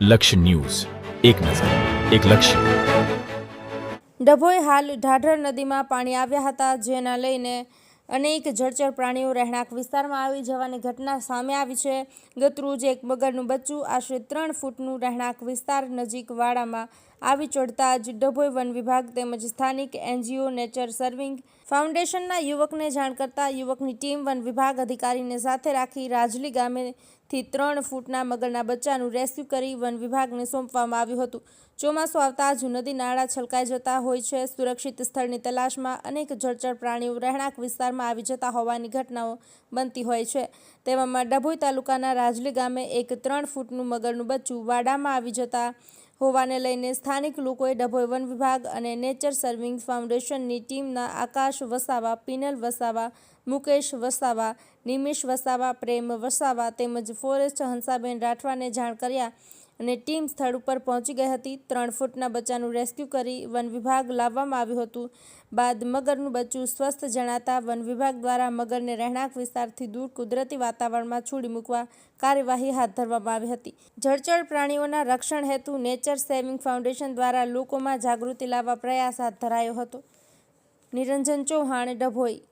લક્ષ્ય ન્યૂઝ. એક નજર, એક લક્ષ્ય. ડભોઈ હાલ ઢાઢર નદીમાં પાણી આવ્યા હતા, જેના લઈને અનેક જળચર પ્રાણીઓ રહેણાંક વિસ્તારમાં આવી જવાની ઘટના સામે આવી છે. ગતરોજ એક મગરનું બચ્ચું આશરે ત્રણ ફૂટનું રહેણાંક વિસ્તાર નજીક વાડામાં આવી ચડતા જ ડભોઈ વન વિભાગ તેમજ સ્થાનિક એનજીઓ નેચર સર્વિંગ ફાઉન્ડેશનના યુવકને જાણ કરતા યુવકની ટીમ વન વિભાગ અધિકારીને સાથે રાખી રાજલી ગામેથી ત્રણ ફૂટના મગરના બચ્ચાનું રેસ્ક્યુ કરી વન વિભાગને સોંપવામાં આવ્યું હતું. ચોમાસું આવતા જ નદી નાળા છલકાઈ જતા હોય છે. સુરક્ષિત સ્થળની તલાશમાં અનેક જળચર પ્રાણીઓ રહેણાંક વિસ્તારમાં આવી જતા હોવાની ઘટનાઓ બનતી હોય છે. તેવામાં ડભોઈ તાલુકાના રાજલી ગામે એક ત્રણ ફૂટનું મગરનું બચ્ચું વાડામાં આવી જતા હોવાને લઈને સ્થાનિક લોકોએ ડભોઈ વન વિભાગ અને નેચર સર્વિંગ ફાઉન્ડેશનની ટીમના આકાશ વસાવા, પિનલ વસાવા, મુકેશ વસાવા નિમિષ વસાવા, પ્રેમ વસાવા તેમજ ફોરેસ્ટ હંસાબેન રાઠવાને જાણ કર્યા અને ટીમ સ્થળ ઉપર પહોંચી ગઈ હતી. ત્રણ ફૂટના બચ્ચાનું રેસ્ક્યુ કરી વન વિભાગ લાવવામાં આવ્યું હતું. બાદ મગરનું બચ્ચું સ્વસ્થ જણાતા વન વિભાગ દ્વારા મગરને રહેણાંક વિસ્તારથી દૂર કુદરતી વાતાવરણમાં છોડી મૂકવા કાર્યવાહી હાથ ધરવામાં આવી હતી. જળચર પ્રાણીઓના રક્ષણ હેતુ નેચર સેવિંગ ફાઉન્ડેશન દ્વારા લોકોમાં જાગૃતિ લાવવા પ્રયાસ હાથ ધરાયો હતો. નિરંજન ચૌહાણ, ડભોઈ.